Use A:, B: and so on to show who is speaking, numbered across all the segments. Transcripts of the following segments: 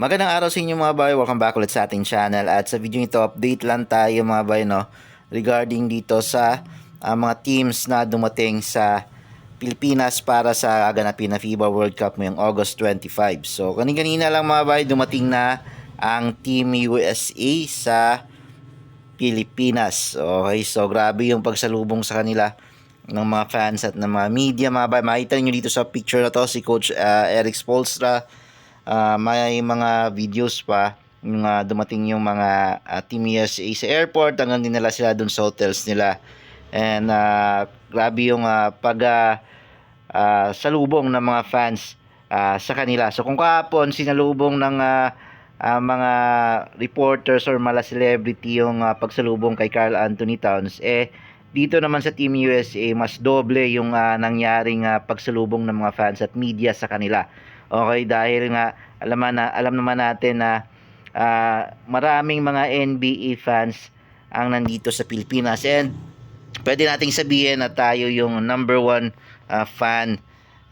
A: Magandang araw sa inyo mga bay, welcome back ulit sa ating channel at sa video ito update lang tayo mga bay no regarding dito sa ah, mga teams na dumating sa Pilipinas para sa gaganapin na FIBA World Cup ngayong August 25. So kanina lang mga bay dumating na ang Team USA sa Pilipinas. Okay, so grabe yung pagsalubong sa kanila ng mga fans at ng mga media mga bay. Makita niyo dito sa picture na to si Coach ah, Eric Spolstra Ah, may mga videos pa yung ah, dumating yung mga ah, Team USA sa airport. Hanggang dinala sila dun sa hotels nila. And ah, grabe yung ah, pag ah, ah, salubong ng mga fans ah, sa kanila. So kung kahapon sinalubong ng ah, ah, mga reporters or mala celebrity yung ah, pagsalubong kay Carl Anthony Towns eh dito naman sa Team USA mas doble yung ah, nangyaring ah, pagsalubong ng mga fans at media sa kanila Okay, dahil nga alam na alam naman natin na ah, maraming mga NBA fans ang nandito sa Pilipinas and pwede nating sabihin na tayo yung number one ah, fan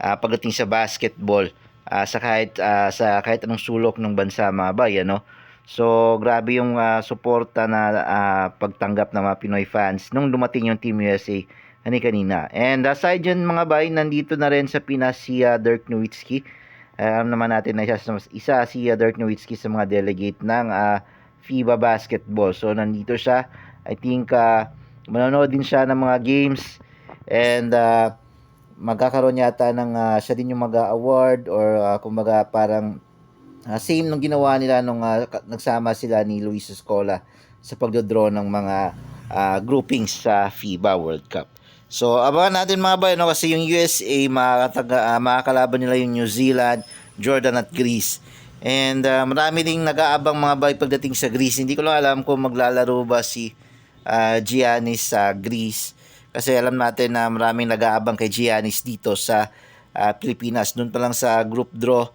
A: ah, pagdating sa basketball ah, sa kahit ah, sa kahit anong sulok ng bansa mga bay ano. So grabe yung ah, suporta na ah, pagtanggap ng mga Pinoy fans nung dumating yung Team USA ani kanina. And aside dyan mga bay, nandito na rin sa Pinas si ah, Dirk Nowitzki. Alam naman natin na isa, isa si uh, Dirk Nowitzki sa mga delegate ng ah, FIBA basketball. So nandito siya. I think uh, manonood din siya ng mga games and ah, magkakaroon yata ng ah, siya din yung mag-award or ah, kumbaga parang ah, same nung ginawa nila nung ka- nagsama sila ni Luis Escola sa pagdodraw ng mga ah, groupings sa FIBA World Cup. So, abangan natin mga bayan, no? kasi yung USA, makakataga, ah, makakalaban nila yung New Zealand, Jordan at Greece. And ah, marami ding nag-aabang mga bay pagdating sa Greece. Hindi ko lang alam kung maglalaro ba si ah, Giannis sa Greece. Kasi alam natin na maraming nag-aabang kay Giannis dito sa ah, Pilipinas. Doon pa lang sa group draw,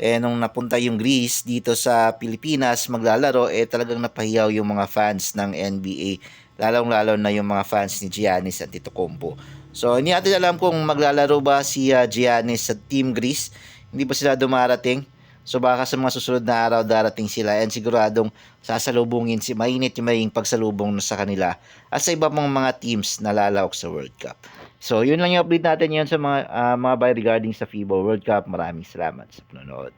A: eh, nung napunta yung Greece dito sa Pilipinas maglalaro, eh talagang napahiyaw yung mga fans ng NBA lalong-lalo na yung mga fans ni Giannis Antetokounmpo. So, hindi natin alam kung maglalaro ba si uh, Giannis sa Team Greece. Hindi pa sila dumarating. So, baka sa mga susunod na araw darating sila and siguradong sasalubungin si mainit yung magiging pagsalubong sa kanila at sa iba pang mga teams na lalawak sa World Cup. So, yun lang yung update natin yun sa mga, uh, mga by regarding sa FIBA World Cup. Maraming salamat sa panonood.